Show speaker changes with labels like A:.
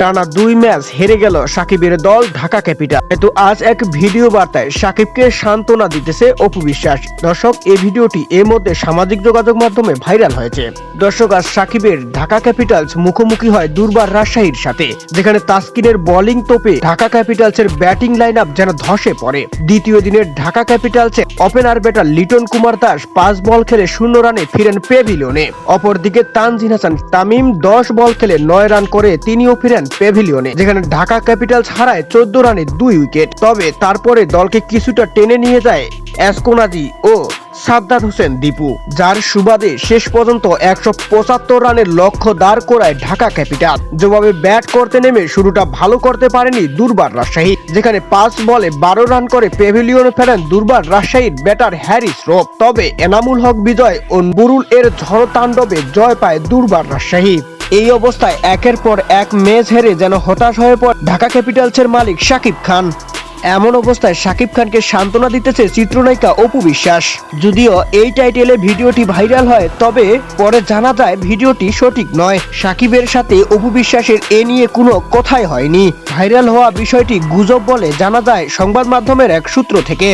A: টানা দুই ম্যাচ হেরে গেল সাকিবের দল ঢাকা ক্যাপিটাল। কিন্তু আজ এক ভিডিও বার্তায় সাকিবকে সান্ত্বনা দিতেছে অপু বিশ্বাস। দর্শক, এই ভিডিওটি এর মধ্যে সামাজিক যোগাযোগ মাধ্যমে ভাইরাল হয়েছে। দর্শক, আজ সাকিবের ঢাকা ক্যাপিটালস মুখোমুখি হয় দুর্বার রাজশাহীর সাথে। যেখানে তাসকিনের বোলিং তোপে ঢাকা ক্যাপিটালসের ব্যাটিং লাইন আপ যেন ধসে পড়ে। দ্বিতীয় দিনের ঢাকা ক্যাপিটালসের ওপেনার ব্যাটার লিটন কুমার দাস পাঁচ বল খেলে শূন্য রানে ফিরেন পেভিলিয়নে। অপরদিকে তানজিন হাসান তামিম দশ বল খেলে নয় রান করে তিনিও ফিরেন পেভিলিয়নে যেখানে ঢাকা ক্যাপিটালস হারায় চোদ্দ রানে দুই উইকেট। তবে তারপরে দলকে কিছুটা টেনে নিয়ে যায় অ্যাসকোনাজি ও সাদ্দাত হোসেন, দীপু, যার সুবাদে শেষ পর্যন্ত একশো পঁচাত্তর রানের লক্ষ্য দাঁড় করায় ঢাকা ক্যাপিটাল। যেভাবে ব্যাট করতে নেমে শুরুটা ভালো করতে পারেনি দুর্বার রাজশাহী, যেখানে পাঁচ বলে বারো রান করে পেভিলিয়নে ফেরেন দুর্বার রাজশাহীর ব্যাটার হ্যারিস রোপ তবে এনামুল হক বিজয় ও বুরুল এর ঝড় তাণ্ডবে জয় পায় দুর্বার রাজশাহী। এই অবস্থায় একের পর এক ম্যাচ হেরে যেন হতাশ হয়ে পড়ে ঢাকা ক্যাপিটালসের মালিক শাকিব খান। এমন অবস্থায় শাকিব খানকে সান্ত্বনা দিতেছে চিত্রনায়িকা অপু বিশ্বাস। যদিও এই টাইটেলে ভিডিওটি ভাইরাল হয়, তবে পরে জানা যায় ভিডিওটি সঠিক নয়। সাকিবের সাথে অপু বিশ্বাসের এ নিয়ে কোনো কথাই হয়নি। ভাইরাল হওয়া বিষয়টি গুজব বলে জানা যায় সংবাদ মাধ্যমের এক সূত্র থেকে।